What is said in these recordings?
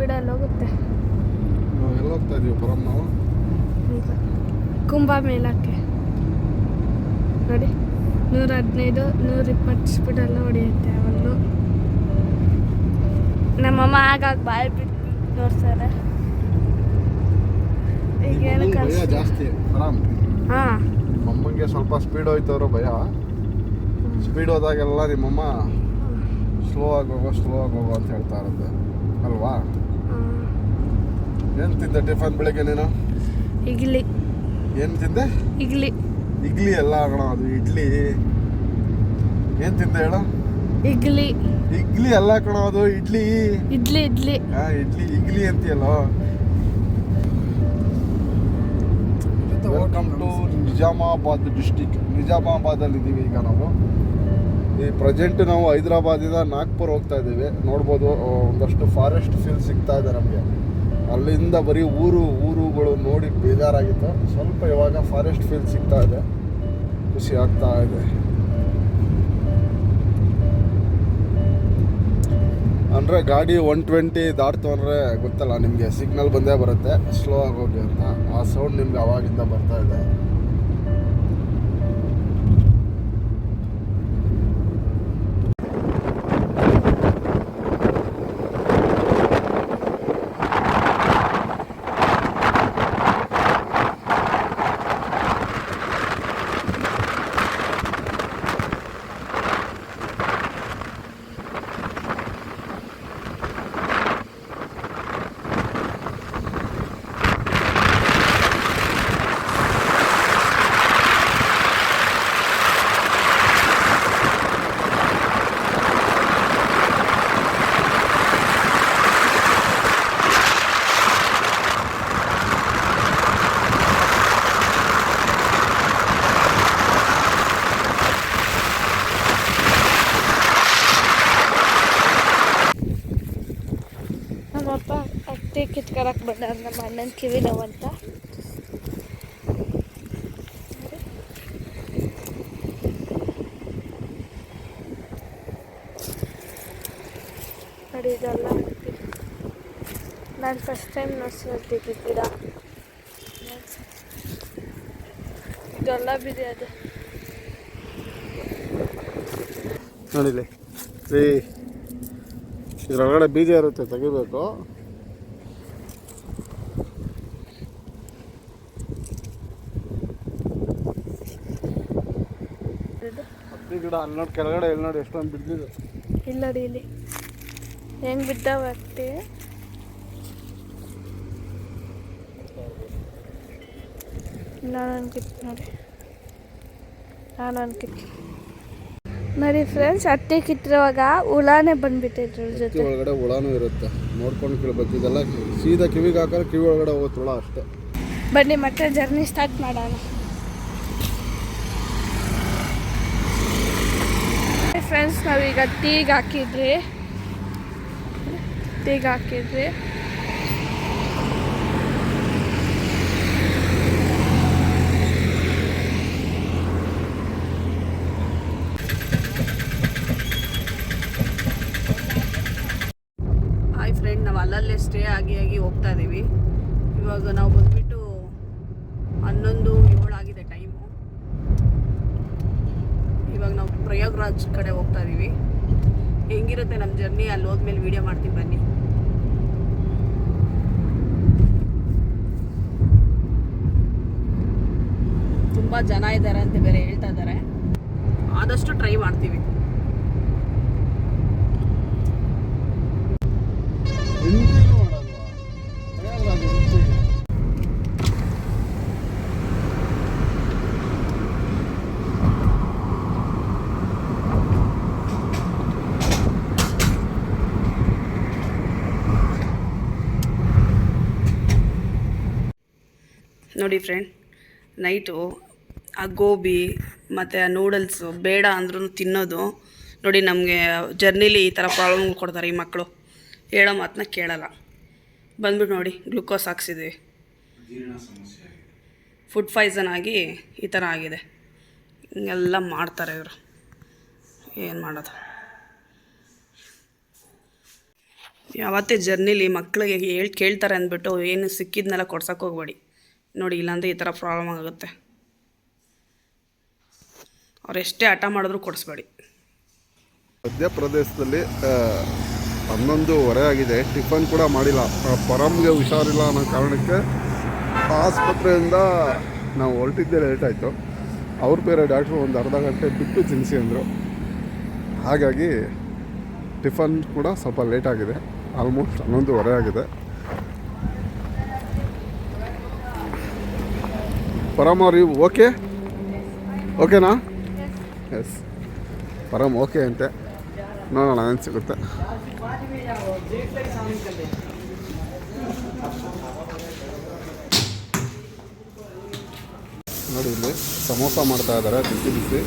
ಸ್ಪೀಡಲ್ಲಿ ಹೋಗುತ್ತೆ. ಎಲ್ಲ ಹೋಗ್ತಾ ಇದೀವಿ? ನಾವು ಕುಂಭ ಮೇಲಕ್ಕೆ ನೋಡಿ ನೂರ ಹದಿನೈದು ನೂರ ಇಪ್ಪತ್ತು ಸ್ಪೀಡಲ್ಲಿ ಹೊಡೆಯುತ್ತೆ ಅವಳು ನಮ್ಮಮ್ಮ ಆಗಾಗ ಬಾಯಿ ಬಿಟ್ಟು ನೋಡ್ತಾರೆ ಈಗ ಏನು ನಿಮ್ಮಮ್ಮಂಗ್ ಭಯ ಕಷ್ಟ ಜಾಸ್ತಿ. ಪರಮ್ ಹಾಂ. ನಿಮ್ಮಮ್ಮಂಗೆ ಸ್ವಲ್ಪ ಸ್ಪೀಡ್ ಹೋಯ್ತವ್ರು ಭಯ. ಸ್ಪೀಡ್ ಹೋದಾಗೆಲ್ಲ ನಿಮ್ಮಮ್ಮ ಸ್ಲೋ ಆಗಿ ಹೋಗೋ ಸ್ಲೋ ಆಗಿ ಹೋಗೋ ಅಂತ ಹೇಳ್ತಾ ಇರುತ್ತೆ. ಅಲ್ವಾ? ಏನು ತಿಂದೆ ಟಿಫನ್ ಬೆಳಿಗ್ಗೆ ನೀನು? ಇಗ್ಲಿ ಏನ್ ತಿಂದೆ? ಇಗ್ಲಿ ಇಡ್ಲಿ ಎಲ್ಲ ಆಗೋಣ ಅದು ಇಡ್ಲಿ. ಏನ್ ತಿಂದೆ ಹೇಳು? ಇಗ್ಲಿ ಇಡ್ಲಿ ಎಲ್ಲ ಕಣ ಅದು ಇಡ್ಲಿ. ಇಡ್ಲಿ ಇಡ್ಲಿ. ಹಾ ಇಡ್ಲಿ ಇಡ್ಲಿ ಅಂತೀಯಲ್ಲ? ವೆಲ್ಕಮ್ ಟು ನಿಜಾಮಾಬಾದ್ ಡಿಸ್ಟಿಕ್ ನಿಜಾಮಾಬಾದಲ್ಲಿ ಇದ್ದೀವಿ ಈಗ ನಾವು. ಈ ಪ್ರೆಸೆಂಟ್ ನಾವು ಹೈದರಾಬಾದಿಂದ ನಾಗ್ಪುರ್ ಹೋಗ್ತಾ ಇದ್ದೀವಿ. ನೋಡ್ಬೋದು ಒಂದಷ್ಟು ಫಾರೆಸ್ಟ್ ಫೀಲ್ ಸಿಗ್ತಾ ಇದೆ ನಮಗೆ. ಅಲ್ಲಿಂದ ಬರೀ ಊರು, ಊರುಗಳು ನೋಡಿ ಬೇಜಾರಾಗಿತ್ತು. ಸ್ವಲ್ಪ ಇವಾಗ ಫಾರೆಸ್ಟ್ ಫೀಲ್ ಸಿಗ್ತಾ ಇದೆ. ಖುಷಿ ಆಗ್ತಾ ಇದೆ. ಅಂದರೆ ಗಾಡಿ ಒನ್ ಟ್ವೆಂಟಿ ದಾಟ್ತು ಅಂದರೆ ಗೊತ್ತಲ್ಲ, ನಿಮಗೆ ಸಿಗ್ನಲ್ ಬಂದೇ ಬರುತ್ತೆ ಸ್ಲೋ ಆಗೋಗಿ ಅಂತ. ಆ ಸೌಂಡ್ ನಿಮ್ಗೆ ಅವಾಗಿಂದ ಬರ್ತಾ ಇದೆ. ಅತ್ತೆ ಬಂದಾರ ಬಂದ ನಮ್ಮ ಅಣ್ಣನ ಕಿವಿ ನೋವಂತ ನೋಡಿ ಇದೆಲ್ಲ ನಾನು ಫಸ್ಟ್ ಟೈಮ್ ನೋಡ್ಸಿರ್ತೀವಿ ಇದೆಲ್ಲ ಬಿದೆ ಅದು. ನೋಡಿಲಿ ಇದ್ರೊಳಗಡೆ ಬೀಜ ಇರುತ್ತೆ, ತೆಗಿಬೇಕು. ಹತ್ತಿ ಗಿಡ ಅಲ್ಲಿ ನೋಡಿ ಕೆಳಗಡೆ ಇಲ್ಲಿ ನೋಡಿ ಎಷ್ಟೊಂದು ಬಿದ್ದಿದೆ ಇಲ್ಲ ನೋಡಿ ಇಲ್ಲಿ. ಹೆಂಗ್ ಬಿದ್ದಾವ ಅತ್ತೆ? ನಾನು ಅನ್ಕಿತ್ತು ನೋಡಿ. ನಾನು ಅನ್ಕಿತ್ತು ನೋಡಿ ಫ್ರೆಂಡ್ಸ್ ಅತ್ತೆ ಕಿತ್ತಿರುವಾಗ ಹುಳಾನೇ ಬಂದ್ಬಿಟ್ಟಿದ್ರು ಹತ್ತಿ ಜೊತೆ. ಒಳಗಡೆ ಹುಳನೂ ಇರುತ್ತೆ. ನೋಡ್ಕೊಂಡು ಕೇಳ್ಬೇಕು. ಇದೆಲ್ಲ ಸೀದಾ ಕಿವಿಗೆ ಹಾಕಿದ್ರೆ ಕಿವಿ ಒಳಗಡೆ ಹೋಗುತ್ತೆ ಹುಳ ಅಷ್ಟೇ. ಬನ್ನಿ ಮತ್ತೆ ಜರ್ನಿ ಸ್ಟಾರ್ಟ್ ಮಾಡೋಣ. ಫ್ರೆಂಡ್ಸ್ ನಾವೀಗ ಟೀಗೆ ಹಾಕಿದ್ರಿ ಟೀಗೆ ಹಾಕಿದ್ರಿ ಹಾಯ್ ಫ್ರೆಂಡ್ ನಾವು ಅಲ್ಲಲ್ಲೇ ಸ್ಟೇ ಆಗಿ ಆಗಿ ಹೋಗ್ತಾ ಇದ್ದೀವಿ ಇವಾಗ ನಾವು ಬಂದ್ಬಿಟ್ಟು ಹನ್ನೊಂದು ಏಳು ಆಗಿದೆ ಟೈಮು ಇವಾಗ ನಾವು ಪ್ರಯಾಗ್ರಾಜ್ ಕಡೆ ಹೋಗ್ತಾ ಇದ್ದೀವಿ ಹೆಂಗಿರುತ್ತೆ ನಮ್ಮ ಜರ್ನಿ? ಅಲ್ಲಿ ಹೋದ್ಮೇಲೆ ವಿಡಿಯೋ ಮಾಡ್ತೀನಿ ಬನ್ನಿ. ತುಂಬ ಜನ ಇದ್ದಾರೆ ಅಂತ ಬೇರೆ ಹೇಳ್ತಾ ಇದ್ದಾರೆ. ಆದಷ್ಟು ಟ್ರೈ ಮಾಡ್ತೀವಿ. ನೋಡಿ ಫ್ರೆಂಡ್ ನೈಟು ಆ ಗೋಬಿ ಮತ್ತು ಆ ನೂಡಲ್ಸು ಬೇಡ ಅಂದ್ರೂ ತಿನ್ನೋದು. ನೋಡಿ ನಮಗೆ ಜರ್ನಿಲಿ ಈ ಥರ ಪ್ರಾಬ್ಲಮ್ ಕೊಡ್ತಾರೆ ಈ ಮಕ್ಕಳು ಹೇಳೋ ಮಾತನ್ನ ಕೇಳಲ್ಲ. ಬಂದ್ಬಿಟ್ಟು ನೋಡಿ ಗ್ಲುಕೋಸ್ ಹಾಕ್ಸಿದ್ವಿ. ಫುಡ್ ಪಾಯ್ಸನ್ ಆಗಿ ಈ ಥರ ಆಗಿದೆ. ಹಿಂಗೆಲ್ಲ ಮಾಡ್ತಾರೆ ಇವರು. ಏನು ಮಾಡೋದು? ಯಾವತ್ತೇ ಜರ್ನಿಲಿ ಮಕ್ಕಳಿಗೆ ಹೇಳಿ ಕೇಳ್ತಾರೆ ಅಂದ್ಬಿಟ್ಟು ಏನು ಸಿಕ್ಕಿದ್ನೆಲ್ಲ ಕೊಡ್ಸೋಕೆ ಹೋಗ್ಬೇಡಿ. ನೋಡಿ, ಇಲ್ಲಾಂದರೆ ಈ ಥರ ಪ್ರಾಬ್ಲಮ್ ಆಗುತ್ತೆ. ಅವ್ರು ಎಷ್ಟೇ ಹಠ ಮಾಡಿದ್ರು ಕೊಡಿಸ್ಬೇಡಿ. ಮಧ್ಯಪ್ರದೇಶದಲ್ಲಿ ಹನ್ನೊಂದುವರೆ ಆಗಿದೆ. ಟಿಫನ್ ಕೂಡ ಮಾಡಿಲ್ಲ. ಪರಮ್ಗೆ ಹುಷಾರಿಲ್ಲ ಅನ್ನೋ ಕಾರಣಕ್ಕೆ ಆಸ್ಪತ್ರೆಯಿಂದ ನಾವು ಹೊರಟಿದ್ದೆ ಲೇಟ್ ಆಯಿತು. ಅವ್ರು ಬೇರೆ ಡಾಕ್ಟ್ರು ಒಂದು ಅರ್ಧ ಗಂಟೆ ಬಿಟ್ಟು ತಿನ್ನಿಸಿ ಅಂದರು. ಹಾಗಾಗಿ ಟಿಫನ್ ಕೂಡ ಸ್ವಲ್ಪ ಲೇಟ್ ಆಗಿದೆ. ಆಲ್ಮೋಸ್ಟ್ ಹನ್ನೊಂದುವರೆ ಆಗಿದೆ. ಪರಮ್ ಅವ್ರಿ ಓಕೆ ಓಕೆನಾ ಎಸ್ ಪರಮ್ ಓಕೆ ಅಂತೆ ನೋಡೋಣ ಏನು ಸಿಗುತ್ತೆ ನೋಡಿ ಇಲ್ಲಿ ಸಮೋಸ ಮಾಡ್ತಾ ಇದ್ದಾರೆ ಬಿಸಿ ಬಿಸಿ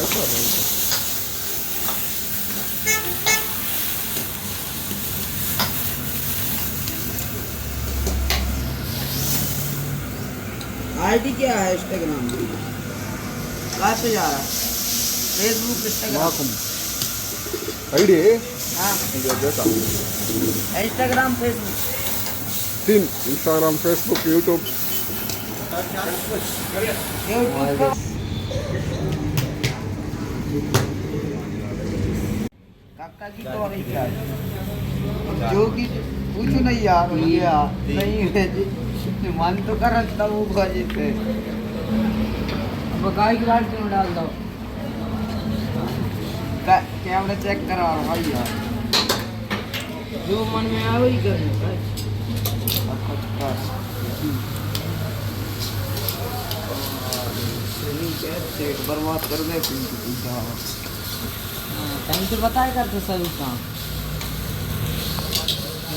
ಆಯ್ತು आईडी क्या है इंस्टाग्राम? लाइव पे जा रहा। है? फेसबुक इंस्टाग्राम आईडी हाँ इंस्टाग्राम फेसबुक तीन इंस्टाग्राम फेसबुक यूट्यूब काका की तो रही क्या? जो कि पूछो नहीं यार नहीं है मन तो कर हूँ डाल दो। चेक करा भाई यार। जो मन में आए वही करना बर्बाद कर दे टाइम से बताया करते सर काम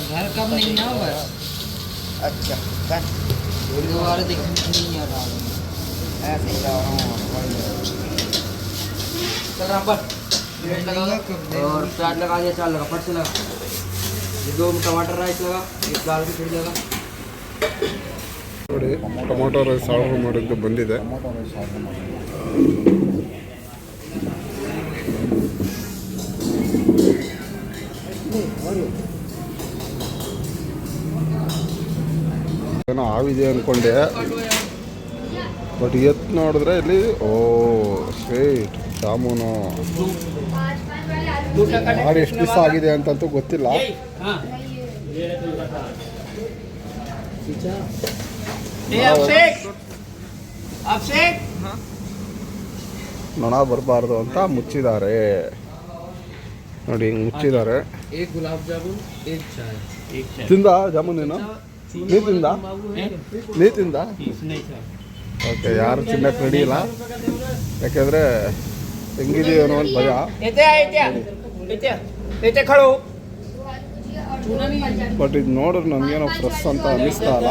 घर कब नहीं ना बस अच्छा कर दोबारा देखने नहीं आ रहा ऐसे ही जा रहा हूँ चल रहा बस और प्याज लगा दिया चाल लगा फट से लगा ये दो टमाटर राइस लगा एक दाल की खिचड़ी लगा ನೋಡಿ ಟೊಮೊಟೊ ರೈಸ್ ಆರ್ಡರ್ ಮಾಡಿದ್ದು ಬಂದಿದೆ ಏನೋ ಆವಿದೆ ಅಂದ್ಕೊಂಡೆ ಬಟ್ ಎತ್ ನೋಡಿದ್ರೆ ಇಲ್ಲಿ ಓ ಸ್ವೀಟ್ ಜಾಮೂನು ಮಾಡಿ ಎಷ್ಟು ದಿವಸ ಆಗಿದೆ ಅಂತಂತೂ ಗೊತ್ತಿಲ್ಲ. ನೊಣ ಬರಬಾರ್ದು ಅಂತ ಮುಚ್ಚಿದ್ದಾರೆ. ನೋಡಿ ಹಿಂಗೆ ಮುಚ್ಚಿದ್ದಾರೆ. ತಿಂದ ಜಾಮೂನ್ ಏನೋ ನೀರು ತಿಂದ ತಿಂದ ಓಕೆ ಯಾರು ತಿನ್ನಕ್ಕೆ ರೆಡಿ ಇಲ್ಲ ಯಾಕೆಂದರೆ ಹೆಂಗಿದೀವಿ ಅನ್ನೋ ಒಂದು ಭಯ. ಬಟ್ ಇದು ನೋಡಿದ್ರೆ ನಮ್ಗೇನೋ ಫ್ರೆಶ್ ಅಂತ ಅನ್ನಿಸ್ತಾ ಇಲ್ಲ.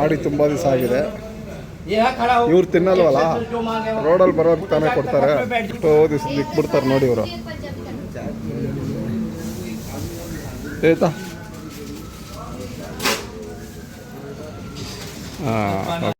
ಮಾಡಿ ತುಂಬ ದಿವಸ ಆಗಿದೆ. ಇವ್ರು ತಿನ್ನಲ್ವಲ್ಲ? ರೋಡಲ್ಲಿ ಬರೋದು ತಾನೇ ಕೊಡ್ತಾರೆ. ಎಷ್ಟೋ ದಿವಸ ಇಕ್ಬಿಡ್ತಾರೆ ನೋಡಿ ಇವರು. ಆಯ್ತಾ? ಹಾಂ